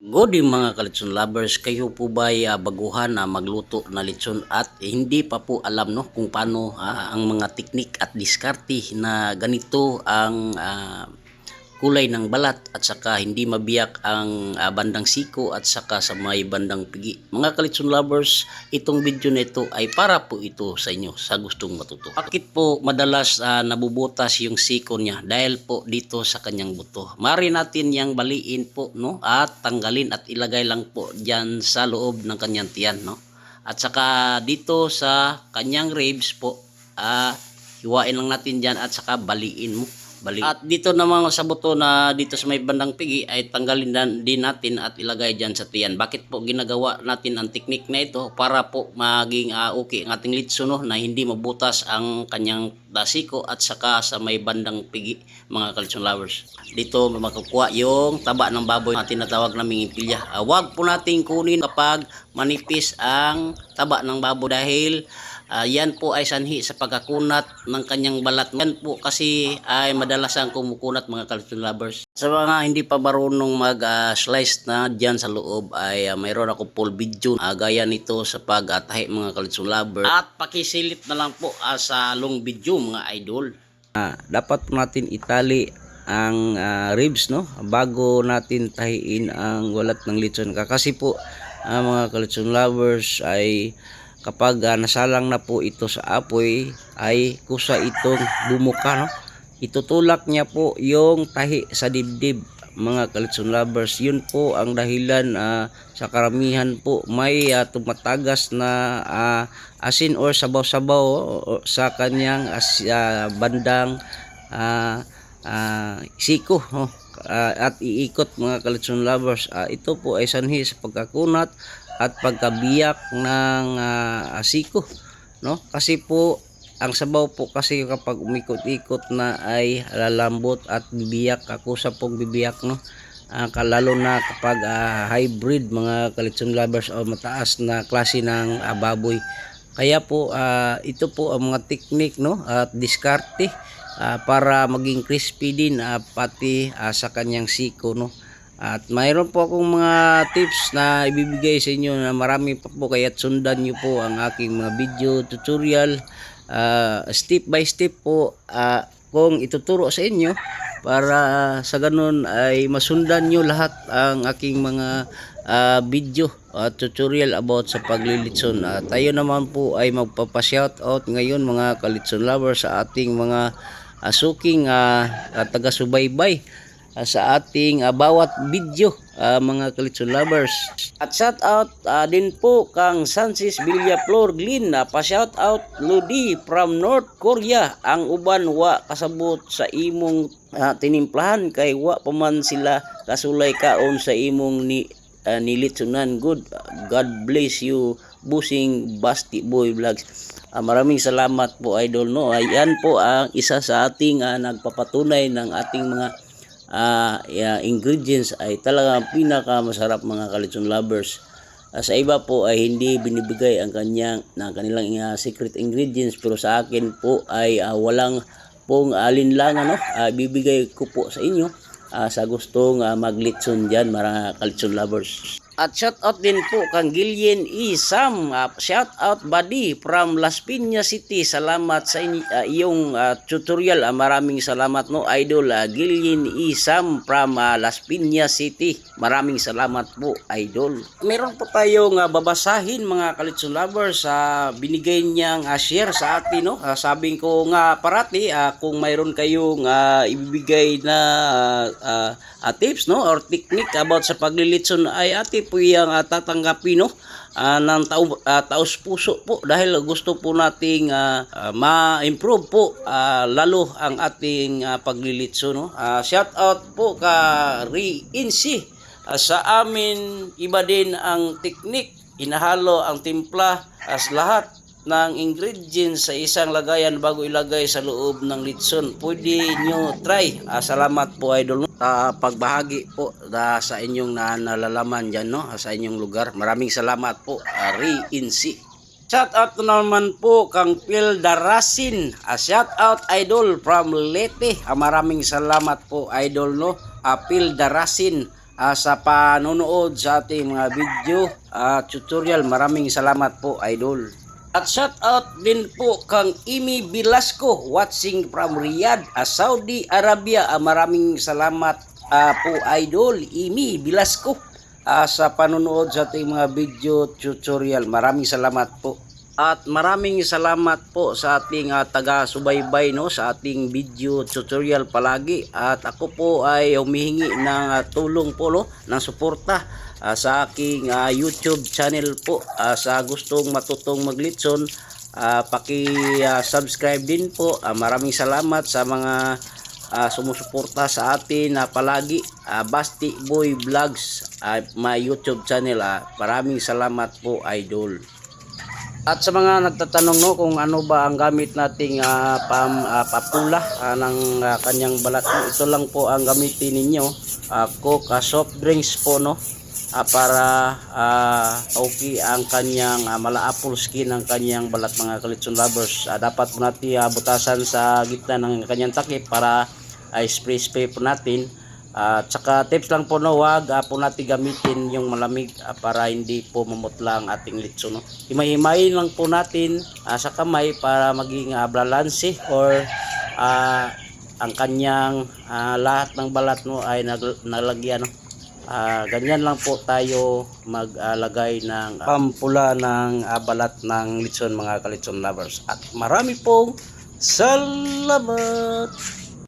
Good evening, mga kalitsyon lovers, kayo po ba ay ah, baguhan na magluto na lechon? At hindi pa po alam no kung paano ah, ang mga teknik at diskarte na ganito ang ah, kulay ng balat at saka hindi mabiyak ang ah, bandang siko at saka sa may bandang pigi. Mga kalitsyon lovers, itong video na ito ay para po ito sa inyo sa gustong matuto. Bakit po madalas ah, nabubutas yung siko niya? Dahil po dito sa kanyang buto. Mari natin yang baliin po no at tanggalin at ilagay lang po diyan sa loob ng kanyang tiyan no. At saka dito sa kanyang ribs po ah hiwain lang natin diyan at saka baliin mo. Bali. At dito naman sa buto na dito sa may bandang pigi ay tanggalin dan, din natin at ilagay diyan sa tiyan. Bakit po ginagawa natin ang teknik na ito para po maging ah, okay ang ating litso no na hindi mabutas ang kanyang dasiko at saka sa may bandang pigi mga kalitsong lovers. Dito makukuha yung taba ng baboy na tinatawag naming impilya. Ah, wag po nating kunin kapag manipis ang taba ng baboy dahil Ah, yan po ay sanhi sa pagkakunat ng kanyang balat. Yan po kasi ay madalas ang kumukunat mga cartoon lovers. Sa mga hindi pa marunong mag-slice na dyan sa loob ay ah, mayroon ako full video ah, gaya nito sa pag-atahi mga cartoon lovers. At pakisilip na lang po ah, sa long video mga idol. dapat po natin itali ang ah, ribs no bago natin tahiin ang walat ng lechon kasi po ah, mga kalechon lovers ay kapag ah, nasalang na po ito sa apoy ay kusa itong bumuka no? Itutulak niya po yung tahi sa dibdib mga kalitsyon lovers. Yun po ang dahilan ah, sa karamihan po. May ah, tumatagas na ah, asin or sabaw-sabaw o- sa kanyang as, ah, bandang ah, ah, siko no? Ah, at iikot mga kalitsyon lovers. Ah, ito po ay sanhi sa pagkakunat at pagkabiyak ng ah, asiko no? Kasi po ang sabaw po kasi kapag umikot-ikot na ay lalambot at bibiyak ako sa pong bibiyak no? Ah, kalalo na kapag ah, hybrid mga kalitsong lovers o mataas na klase ng ah, baboy. Kaya po ah, ito po ang mga teknik no? At diskarte ah, para maging crispy din ah, pati ah, sa kanyang siko no at mayroon po akong mga tips na ibibigay sa inyo na marami pa po. Kaya't sundan nyo po ang aking mga video tutorial. Ah, step by step po ah, kung ituturo sa inyo para sa ganun ay masundan nyo lahat ang aking mga ah, video at tutorial about sa paglilitson. At tayo naman po ay magpapa-shout out ngayon mga kalitson lovers sa ating mga asuking uh, taga-subaybay ah, sa ating ah, bawat video ah, mga kalitson lovers. At shout out ah, din po kang Sansis Villa Flor Glyn. Na pa shout out Ludi from North Korea. Ang uban wa kasabot sa imong ah, tinimplahan kay wa pa man sila kasulay kaon sa imong ni uh, nilitsunan. Good God bless you busing Basti Boy Vlogs. Ah, maraming salamat po idol no. Ayan po ang isa sa ating ah, nagpapatunay ng ating mga ah, yeah, ingredients ay talagang pinaka masarap mga kalitsyon lovers. Ah, sa iba po ay hindi binibigay ang kanyang ng kanilang ah, secret ingredients pero sa akin po ay ah, walang pong alinlangan no? Ah, bibigay ko po sa inyo ah, sa gustong uh, maglitson dyan mga kalitsyon lovers at shout out din po kang Gillian E. Sam. Uh, shout out buddy from Las Piñas City. Salamat sa inyo, uh, iyong uh, tutorial. Uh, maraming salamat no idol uh, Gillian E. Sam from uh, Las Piñas City. Maraming salamat po idol. Meron po tayong uh, babasahin mga kalitsun lovers sa binigay niyang uh, share sa atin no. Uh, sabing ko nga parati uh, kung mayroon kayong uh, ibibigay na uh, uh, uh, tips no or technique about sa paglilitson ay ate po yung uh, tatanggapin no ah, ng tao, ah, taos puso po dahil gusto po nating ah, ah, ma-improve po ah, lalo ang ating ah, paglilitso no Ah, shout out po ka Ri Insi Ah, sa amin iba din ang teknik inahalo ang timpla as lahat ng ingredients sa isang lagayan bago ilagay sa loob ng litson. Pwede nyo try. Ah, salamat po idol. Sa pagbahagi po da, sa inyong na, nalalaman dyan no? sa inyong lugar. Maraming salamat po. Uh, Insi. Shout out naman po kang Phil Darasin. Ah, shout out idol from Leyte. Ah, maraming salamat po idol no. Ah, Phil Darasin. ah, sa panonood sa ating mga video at tutorial. Maraming salamat po, idol. At shout out din po kang Imi Velasco watching from Riyadh, ah, Saudi Arabia. Ah, maraming salamat ah, po, idol. Imi Velasco ah, sa panonood sa ating mga video tutorial. Maraming salamat po. At maraming salamat po sa ating ah, taga-subaybay no sa ating video tutorial palagi. At ako po ay humihingi ng ah, tulong po no ng suporta ah, sa aking ah, YouTube channel po. Ah, sa gustong matutong maglitson ah, paki-subscribe din po. Ah, maraming salamat sa mga ah, sumusuporta sa atin na palagi. Ah, Basti Boy Vlogs ah, my YouTube channel. Ah. maraming salamat po idol at sa mga nagtatanong no kung ano ba ang gamit nating ah, pam, ah, papula ah, ng ah, kanyang balat no, ito lang po ang gamitin ninyo. Uh, coke ah, soft drinks po no ah, para ah, okay ang kanyang ah, mala-apple skin ng kanyang balat mga kalitson lovers. Ah, dapat po natin ah, butasan sa gitna ng kanyang takip para ay spray spray po natin at saka tips lang po no, wag ah, po natin gamitin yung malamig ah, para hindi po mamutla ang ating litso no. Himay-himayin lang po natin ah, sa kamay para maging uh, balanse or ah, ang kanyang ah, lahat ng balat mo ay nag- nalagyan no. Ah, ganyan lang po tayo maglagay ng pampula ng ah, balat ng litson mga kalitson lovers. At marami pong salamat!